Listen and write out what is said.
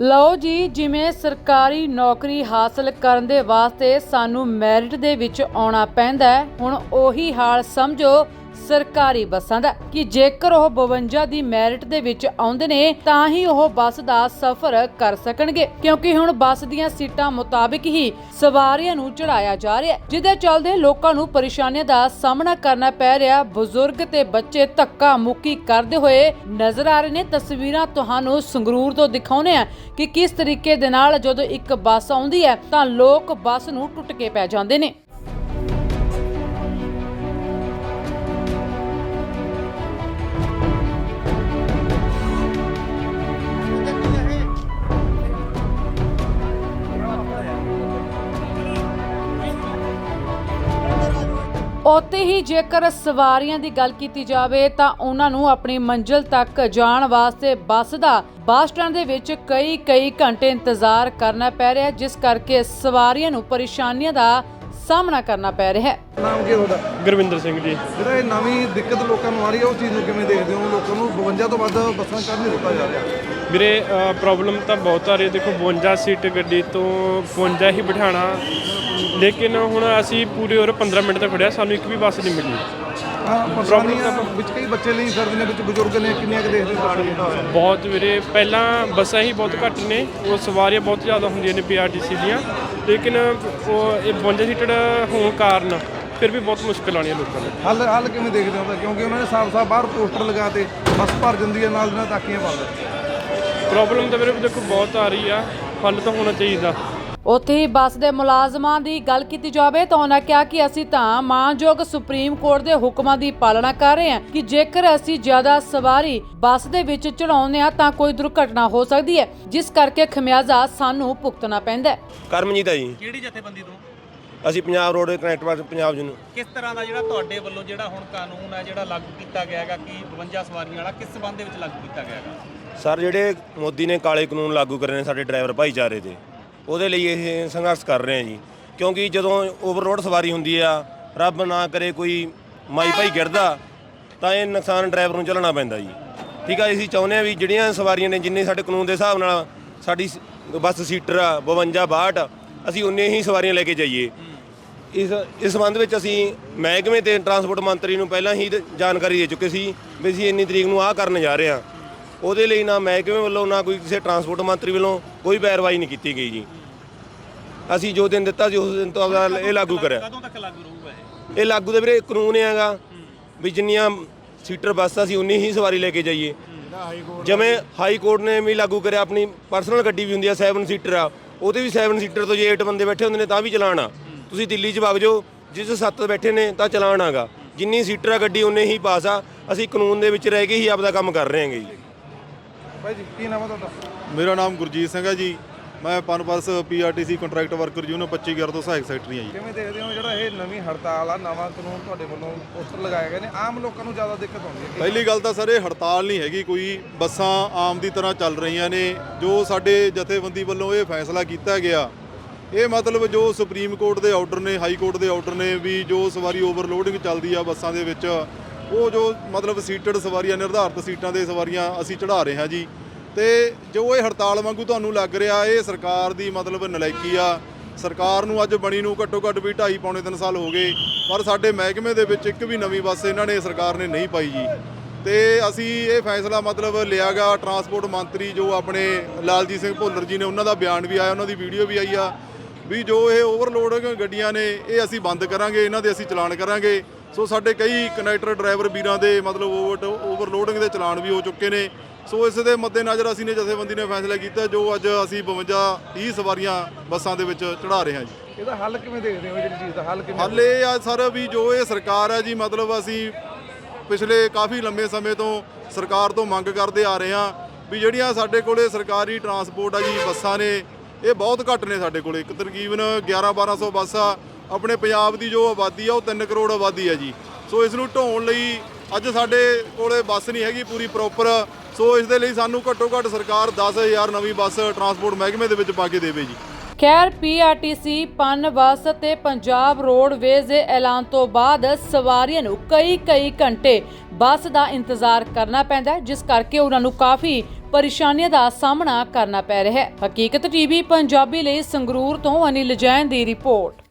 ਲਓ ਜੀ, ਜਿਵੇਂ ਸਰਕਾਰੀ ਨੌਕਰੀ ਹਾਸਲ ਕਰਨ ਦੇ ਵਾਸਤੇ ਸਾਨੂੰ ਮੈਰਿਟ ਦੇ ਵਿੱਚ ਆਉਣਾ ਪੈਂਦਾ ਹੁਣ ਉਹੀ ਹਾਲ ਸਮਝੋ। ਸਰਕਾਰੀ ਬੱਸਾਂ ਦਾ ਕਿ ਜੇਕਰ ਉਹ 52 ਦੀ ਮੈਰਿਟ ਦੇ ਵਿੱਚ ਆਉਂਦੇ ਨੇ, ਤਾਂ ਹੀ ਉਹ ਬੱਸ ਦਾ ਸਫ਼ਰ ਕਰ ਸਕਣਗੇ। ਕਿਉਂਕਿ ਹੁਣ ਬੱਸ ਦੀਆਂ ਸੀਟਾਂ ਮੁਤਾਬਿਕ ਹੀ ਸਵਾਰੀਆਂ ਨੂੰ ਚੜਾਇਆ ਜਾ ਰਿਹਾ ਜਿਹਦੇ ਚੱਲਦੇ ਲੋਕਾਂ ਨੂੰ ਪਰੇਸ਼ਾਨੀਆਂ ਦਾ ਸਾਹਮਣਾ ਕਰਨਾ ਪੈ ਰਿਹਾ। ਬਜ਼ੁਰਗ ਤੇ ਬੱਚੇ ਧੱਕਾ ਮੁੱਕੀ ਕਰਦੇ ਹੋਏ ਨਜ਼ਰ ਆ ਰਹੇ ਨੇ। ਤਸਵੀਰਾਂ ਤੁਹਾਨੂੰ ਸੰਗਰੂਰ ਤੋਂ ਦਿਖਾਉਨੇ ਆ ਕਿ ਕਿਸ ਤਰੀਕੇ ਦੇ ਨਾਲ ਜਦੋਂ ਇੱਕ ਬੱਸ ਆਉਂਦੀ ਹੈ, ਤਾਂ ਲੋਕ ਬੱਸ ਨੂੰ ਟੁੱਟ ਕੇ ਪੈ ਜਾਂਦੇ ਨੇ। ਉੱਥੇ ਹੀ ਜੇਕਰ ਸਵਾਰੀਆਂ ਦੀ ਗੱਲ ਕੀਤੀ ਜਾਵੇ ਤਾਂ ਉਹਨਾਂ ਨੂੰ ਆਪਣੀ ਮੰਜ਼ਿਲ ਤੱਕ ਜਾਣ ਵਾਸਤੇ ਬੱਸ ਦਾ ਬੱਸ ਸਟੈਂਡ ਦੇ ਵਿੱਚ ਕਈ ਕਈ ਘੰਟੇ ਇੰਤਜ਼ਾਰ ਕਰਨਾ ਪੈ ਰਿਹਾ ਜਿਸ ਕਰਕੇ ਸਵਾਰੀਆਂ ਨੂੰ ਪਰੇਸ਼ਾਨੀਆਂ ਦਾ ਸਾਹਮਣਾ ਕਰਨਾ ਪੈ ਰਿਹਾ ਹੈ। ਨਾਮ ਕੀ ਹੈ ਤੁਹਾਡਾ? ਗੁਰਵਿੰਦਰ ਸਿੰਘ ਜੀ। ਜਿਹੜਾ ਇਹ ਨਵੀਂ ਦਿੱਕਤ ਲੋਕਾਂ ਨੂੰ ਆ ਰਹੀ ਹੈ ਉਸ ਚੀਜ਼ ਨੂੰ ਕਿਵੇਂ ਦੇਖਦੇ ਹੋ? ਲੋਕਾਂ ਨੂੰ 52 ਤੋਂ ਵੱਧ ਬੱਸਾਂ ਕਰ ਨਹੀਂ ਦਿੱਤਾ ਜਾ ਰਿਹਾ। ਵੀਰੇ ਪ੍ਰੋਬਲਮ ਤਾਂ ਬਹੁਤ ਆ ਰਹੀ ਹੈ। ਦੇਖੋ 52 ਸੀਟ ਗੱਡੀ ਤੋਂ 52 ਹੀ ਬਿਠਾਣਾ। ਲੇਕਿਨ ਹੁਣ ਅਸੀਂ ਪੂਰੇ ਹੋਰ 15 ਮਿੰਟ ਤੱਕ ਖੜਿਆ ਸਾਨੂੰ ਇੱਕ ਵੀ ਬੱਸ ਨਹੀਂ ਮਿਲੀ। ਵਿੱਚ ਕਈ ਬੱਚੇ ਲਈ ਸਰਦ ਨੇ ਵਿੱਚ ਬਜ਼ੁਰਗ ਨੇ ਕਿੰਨੀਆਂ ਕੁ ਦੇਖਦੇ ਬਹੁਤ ਵੀਰੇ ਪਹਿਲਾਂ ਬੱਸਾਂ ਹੀ ਬਹੁਤ ਘੱਟ ਨੇ ਉਹ ਸਵਾਰੀਆਂ ਬਹੁਤ ਜ਼ਿਆਦਾ ਹੁੰਦੀਆਂ ਨੇ ਪੀਆਰਟੀਸੀ ਦੀਆਂ। ਲੇਕਿਨ ਉਹ ਇਹ 52 ਸੀਟਡ ਹੋਣ ਕਾਰਨ ਫਿਰ ਵੀ ਬਹੁਤ ਮੁਸ਼ਕਲ ਆਣੀ ਹੈ ਲੋਕਾਂ ਨੂੰ। ਹੱਲ ਹੱਲ ਕਿਵੇਂ ਦੇਖਦੇ ਹੋ ਕਿਉਂਕਿ ਉਹਨਾਂ ਨੇ ਸਾਫ਼-ਸਾਫ਼ ਬਾਹਰ ਪੋਸਟਰ ਲਗਾਤੇ ਬੱਸ ਭਰ ਜਾਂਦੀ ਹੈ ਨਾਲ ਦੀ ਨਾਲ ਤਾਕੀਆਂ ਬੰਦ ਪ੍ਰੋਬਲਮ ਤਾਂ ਵੀਰੇ ਦੇਖੋ ਬਹੁਤ ਆ ਰਹੀ ਆ ਹੱਲ ਤਾਂ ਹੋਣਾ ਚਾਹੀਦਾ। ਉੱਥੇ ਹੀ ਬੱਸ ਦੇ ਮੁਲਾਜ਼ਮਾਂ ਦੀ ਗੱਲ ਕੀਤੀ ਜਾਵੇ ਤਾਂ ਉਹਨਾਂ ਕਿਹਾ ਕਿ ਅਸੀਂ ਤਾਂ ਮਾਨਯੋਗ ਸੁਪਰੀਮ ਕੋਰਟ ਦੇ ਹੁਕਮਾਂ ਦੀ ਪਾਲਣਾ ਕਰ ਰਹੇ ਹਾਂ ਕਿ ਜੇਕਰ ਅਸੀਂ ਜ਼ਿਆਦਾ ਸਵਾਰੀ ਬੱਸ ਦੇ ਵਿੱਚ ਚੜਾਉਂਦੇ ਹਾਂ ਤਾਂ ਕੋਈ ਦੁਰਘਟਨਾ ਹੋ ਸਕਦੀ ਹੈ ਜਿਸ ਕਰਕੇ ਖਮਿਆਜ਼ਾ ਸਾਨੂੰ ਭੁਗਤਣਾ ਪੈਂਦਾ ਹੈ। ਕਰਮਜੀਤ ਜੀ। ਕਿਹੜੀ ਜਥੇਬੰਦੀ ਤੋਂ? ਅਸੀਂ ਪੰਜਾਬ ਰੋਡ ਕਨੈਕਟ ਵਾਸਤੇ ਪੰਜਾਬ ਜੀ ਨੂੰ। ਕਿਸ ਤਰ੍ਹਾਂ ਦਾ ਜਿਹੜਾ ਤੁਹਾਡੇ ਵੱਲੋਂ ਜਿਹੜਾ ਹੁਣ ਕਾਨੂੰਨ ਹੈ ਜਿਹੜਾ ਲਾਗੂ ਕੀਤਾ ਗਿਆ ਹੈਗਾ ਕਿ 52 ਸਵਾਰੀਆਂ ਵਾਲਾ ਕਿਸ ਸਬੰਧ ਦੇ ਵਿੱਚ ਲਾਗੂ ਕੀਤਾ ਗਿਆ ਹੈਗਾ? ਸਰ ਜਿਹੜੇ ਮੋਦੀ ਨੇ ਕਾਲੇ ਕਾਨੂੰਨ ਲਾਗੂ ਕਰੇ ਨੇ ਸਾਡੇ ਡਰਾਈਵਰ ਭਾਈਚਾਰੇ ਤੇ ਉਹਦੇ ਲਈ ਇਹ ਸੰਘਰਸ਼ ਕਰ ਰਹੇ ਹਾਂ ਜੀ। ਕਿਉਂਕਿ ਜਦੋਂ ਓਵਰਲੋਡ ਸਵਾਰੀ ਹੁੰਦੀ ਆ, ਰੱਬ ਨਾ ਕਰੇ ਕੋਈ ਮਾਈ ਭਾਈ ਗਿਰਦਾ, ਤਾਂ ਇਹ ਨੁਕਸਾਨ ਡਰਾਈਵਰ ਨੂੰ ਝੱਲਣਾ ਪੈਂਦਾ ਜੀ। ਠੀਕ ਆ, ਅਸੀਂ ਚਾਹੁੰਦੇ ਆ ਵੀ ਜਿਹੜੀਆਂ ਸਵਾਰੀਆਂ ਨੇ, ਜਿੰਨੇ ਸਾਡੇ ਕਾਨੂੰਨ ਦੇ ਹਿਸਾਬ ਨਾਲ ਸਾਡੀ ਬੱਸ ਸੀਟਰ ਆ 52 62 ਅਸੀਂ ਉਨੇ ਹੀ ਸਵਾਰੀਆਂ ਲੈ ਕੇ ਜਾਈਏ। ਇਸ ਇਸ ਸੰਬੰਧ ਵਿੱਚ ਅਸੀਂ ਮਹਿਕਮੇ ਤੇ ਟਰਾਂਸਪੋਰਟ ਮੰਤਰੀ ਨੂੰ ਪਹਿਲਾਂ ਹੀ ਦ- ਜਾਣਕਾਰੀ ਦੇ ਚੁੱਕੇ ਸੀ ਵੀ ਅਸੀਂ ਇੰਨੀ ਤਰੀਕ ਨੂੰ ਆਹ ਕਰਨ ਜਾ ਰਹੇ ਹਾਂ। ਉਹਦੇ ਲਈ ਨਾ ਮਹਿਕਮੇ ਵੱਲੋਂ ਨਾ ਕੋਈ ਕਿਸੇ ਟਰਾਂਸਪੋਰਟ ਮੰਤਰੀ ਵੱਲੋਂ ਕੋਈ ਪੈਰਵਾਈ ਨਹੀਂ ਕੀਤੀ ਗਈ ਜੀ। ਅਸੀਂ ਜੋ ਦਿਨ ਦਿੱਤਾ ਸੀ ਉਸ ਦਿਨ ਤੋਂ ਆਪਦਾ ਇਹ ਲਾਗੂ ਕਰਿਆ। ਕਦੋਂ ਤੱਕ ਲਾਗੂ ਰਹੂਗਾ ਇਹ? ਇਹ ਲਾਗੂ ਦੇ ਵੀਰੇ ਕਾਨੂੰਨ ਹੈਗਾ ਵੀ ਜਿੰਨੀਆਂ ਸੀਟਰ ਬੱਸ ਅਸੀਂ ਉਨੀ ਹੀ ਸਵਾਰੀ ਲੈ ਕੇ ਜਾਈਏ। ਜਿਵੇਂ ਹਾਈ ਕੋਰਟ ਨੇ ਵੀ ਲਾਗੂ ਕਰਿਆ ਆਪਣੀ ਪਰਸਨਲ ਗੱਡੀ ਵੀ ਹੁੰਦੀ ਆ 7 ਸੀਟਰ ਆ। ਉਹਦੇ ਵੀ 7 ਸੀਟਰ ਤੋਂ ਜੇ 8 ਬੰਦੇ ਬੈਠੇ ਹੁੰਦੇ ਨੇ ਤਾਂ ਵੀ ਚਲਾਨ ਆ। ਤੁਸੀਂ ਦਿੱਲੀ 'ਚ ਵਗ ਜਾਓ ਜਿਸ 7 ਬੈਠੇ ਨੇ ਤਾਂ ਚਲਾਨ ਆਗਾ ਜਿੰਨੀ ਸੀਟਰ ਆ ਗੱਡੀ ਉਨੇ ਹੀ ਪਾਸ ਆ। ਅਸੀਂ ਕਾਨੂੰਨ ਦੇ ਵਿੱਚ ਰਹਿ ਕੇ ਹੀ ਆਪਦਾ ਕੰਮ ਕਰ ਰਹੇ ਹਾਂਗੇ ਜੀ। ਭਾਈ ਜੀ ਕੀ ਨਾਮ ਹੈ ਤੁਹਾਡਾ? ਮੇਰਾ ਨਾਮ ਗੁਰਜੀਤ ਸਿੰਘ ਹੈ ਜੀ। ਮੈਂ ਪਨਪਰਸ ਪੀਆਰਟੀਸੀ ਕੰਟਰੈਕਟ ਵਰਕਰ ਯੂਨੀਅਨ 25 ਗਿਆਰਾਂ ਤੋਂ ਸਹਾਇਕ ਸੈਕਟਰੀ ਹਾਂ ਜੀ। ਕਿਵੇਂ ਦੇਖਦੇ ਹੋ ਜਿਹੜਾ ਇਹ ਨਵੀਂ ਹੜਤਾਲ ਆ ਨਵਾਂ ਕਾਨੂੰਨ ਤੁਹਾਡੇ ਵੱਲੋਂ ਪੋਸਟਰ ਲਗਾਏ ਗਏ ਨੇ? ਆਮ ਲੋਕਾਂ ਨੂੰ ਜ਼ਿਆਦਾ ਦਿੱਕਤ ਆਉਂਦੀ ਹੈ ਪਹਿਲੀ ਗੱਲ ਤਾਂ ਸਰ ਇਹ ਹੜਤਾਲ ਨਹੀਂ ਹੈਗੀ ਕੋਈ। ਬੱਸਾਂ ਆਮ ਦੀ ਤਰ੍ਹਾਂ ਚੱਲ ਰਹੀਆਂ ਨੇ। ਜੋ ਸਾਡੇ ਜਥੇਬੰਦੀ ਵੱਲੋਂ ਇਹ ਫੈਸਲਾ ਕੀਤਾ ਗਿਆ ਇਹ ਮਤਲਬ ਜੋ ਸੁਪਰੀਮ ਕੋਰਟ ਦੇ ਆਰਡਰ ਨੇ ਹਾਈ ਕੋਰਟ ਦੇ ਆਰਡਰ ਨੇ ਵੀ ਜੋ ਸਵਾਰੀ ਓਵਰਲੋਡਿੰਗ ਚੱਲਦੀ ਆ ਬੱਸਾਂ ਦੇ ਵਿੱਚ ਉਹ ਜੋ ਮਤਲਬ ਸੀਟਡ ਸਵਾਰੀਆਂ ਨਿਰਧਾਰਤ ਸੀਟਾਂ ਦੇ ਸਵਾਰੀਆਂ ਅਸੀਂ ਚੜਾ ਰਹੇ ਹਾਂ ਜੀ। ਤੇ ਜੋ ਇਹ ਹੜਤਾਲ ਵਾਂਗੂ ਤੁਹਾਨੂੰ ਲੱਗ ਰਿਹਾ, ਇਹ ਸਰਕਾਰ ਦੀ ਮਤਲਬ ਨਲਾਇਕੀ ਆ। ਸਰਕਾਰ ਨੂੰ ਅੱਜ ਬਣੀ ਨੂੰ ਘੱਟੋ ਘੱਟ ਵੀ 2.5 ਪੌਣੇ 3 ਸਾਲ ਹੋ ਗਏ, ਪਰ ਸਾਡੇ ਮਹਿਕਮੇ ਦੇ ਵਿੱਚ ਇੱਕ ਵੀ ਨਵੀਂ ਬੱਸ ਇਹਨਾਂ ਨੇ ਸਰਕਾਰ ਨੇ ਨਹੀਂ ਪਾਈ ਜੀ। ਤੇ ਅਸੀਂ ਇਹ ਫੈਸਲਾ ਮਤਲਬ ਲਿਆਗਾ, ਟਰਾਂਸਪੋਰਟ ਮੰਤਰੀ ਜੋ ਆਪਣੇ ਲਾਲਜੀਤ ਸਿੰਘ ਭੁੱਲਰ ਜੀ ਨੇ, ਉਹਨਾਂ ਦਾ ਬਿਆਨ ਵੀ ਆਇਆ, ਉਹਨਾਂ ਦੀ ਵੀਡੀਓ ਵੀ ਆਈ ਆ। ਵੀ ਜੋ ਇਹ ਓਵਰਲੋਡ ਗੱਡੀਆਂ ਨੇ, ਇਹ ਅਸੀਂ ਬੰਦ ਕਰਾਂਗੇ, ਇਹਨਾਂ ਦੇ ਅਸੀਂ ਚਲਾਨ ਕਰਾਂਗੇ। ਸੋ ਸਾਡੇ ਕਈ ਕਨੈਕਟਰ ਡਰਾਈਵਰ ਵੀਰਾਂ ਦੇ ਮਤਲਬ ਓਵਰ ਓਵਰਲੋਡਿੰਗ ਦੇ ਚਲਾਨ ਵੀ ਹੋ ਚੁੱਕੇ ਨੇ। ਸੋ ਇਸ ਦੇ ਮੱਦੇਨਜ਼ਰ ਅਸੀਂ ਨੇ ਜਥੇਬੰਦੀ ਨੇ ਫੈਸਲਾ ਕੀਤਾ ਜੋ ਅੱਜ ਅਸੀਂ 52 30 ਸਵਾਰੀਆਂ ਬੱਸਾਂ ਦੇ ਵਿੱਚ ਚੜਾ ਰਹੇ ਹਾਂ ਜੀ। ਇਹਦਾ ਹੱਲ ਕਿਵੇਂ ਦੇਖਦੇ ਹੋ ਜਿਹੜੀ ਚੀਜ਼ ਦਾ ਹੱਲ ਕਿਵੇਂ ਹੱਲ ਇਹ ਆ ਸਰ ਵੀ ਜੋ ਇਹ ਸਰਕਾਰ ਹੈ ਜੀ ਮਤਲਬ ਅਸੀਂ ਪਿਛਲੇ ਕਾਫੀ ਲੰਮੇ ਸਮੇਂ ਤੋਂ ਸਰਕਾਰ ਤੋਂ ਮੰਗ ਕਰਦੇ ਆ ਰਹੇ ਹਾਂ ਵੀ ਜਿਹੜੀਆਂ ਸਾਡੇ ਕੋਲੇ ਸਰਕਾਰੀ ਟਰਾਂਸਪੋਰਟ ਆ ਜੀ ਬੱਸਾਂ ਨੇ ਇਹ ਬਹੁਤ ਘੱਟ ਨੇ ਸਾਡੇ ਕੋਲੇ। ਇੱਕ ਤਕਰੀਬਨ 11 1200 ਬੱਸ ਆ ਆਪਣੇ ਪੰਜਾਬ ਦੀ ਜੋ ਆਬਾਦੀ ਆ, ਉਹ 3 ਕਰੋੜ ਆਬਾਦੀ ਆ ਜੀ। ਸੋ ਇਸ ਨੂੰ ਢੋਣ ਲਈ ਅੱਜ ਸਾਡੇ ਕੋਲੇ ਬੱਸ ਨਹੀਂ ਹੈਗੀ ਪੂਰੀ ਪ੍ਰੋਪਰ ਸੋ ਇਸ ਦੇ ਲਈ ਸਾਨੂੰ ਘੱਟੋ ਘੱਟ ਸਰਕਾਰ 10000 ਨਵੀਂ ਬੱਸ ਟਰਾਂਸਪੋਰਟ ਮਹਿਕਮੇ ਦੇ ਵਿੱਚ ਪਾ ਕੇ ਦੇਵੇ ਜੀ। ਖੈਰ ਪੀਆਰਟੀਸੀ ਪਨ ਬੱਸ ਤੇ ਪੰਜਾਬ ਰੋਡਵੇਜ਼ ਦੇ ਐਲਾਨ ਤੋਂ ਬਾਅਦ ਸਵਾਰੀਆਂ ਨੂੰ ਕਈ ਕਈ ਘੰਟੇ ਬੱਸ ਦਾ ਇੰਤਜ਼ਾਰ ਕਰਨਾ ਪੈਂਦਾ ਜਿਸ ਕਰਕੇ ਉਹਨਾਂ ਨੂੰ ਕਾਫੀ ਪਰੇਸ਼ਾਨੀਆਂ ਦਾ ਸਾਹਮਣਾ ਕਰਨਾ ਪੈ ਰਿਹਾ ਹੈ। ਹਕੀਕਤ ਟੀਵੀ ਪੰਜਾਬੀ ਲਈ ਸੰਗਰੂਰ ਤੋਂ ਅਨਿਲ ਜੈਨ ਦੀ ਰਿਪੋਰਟ।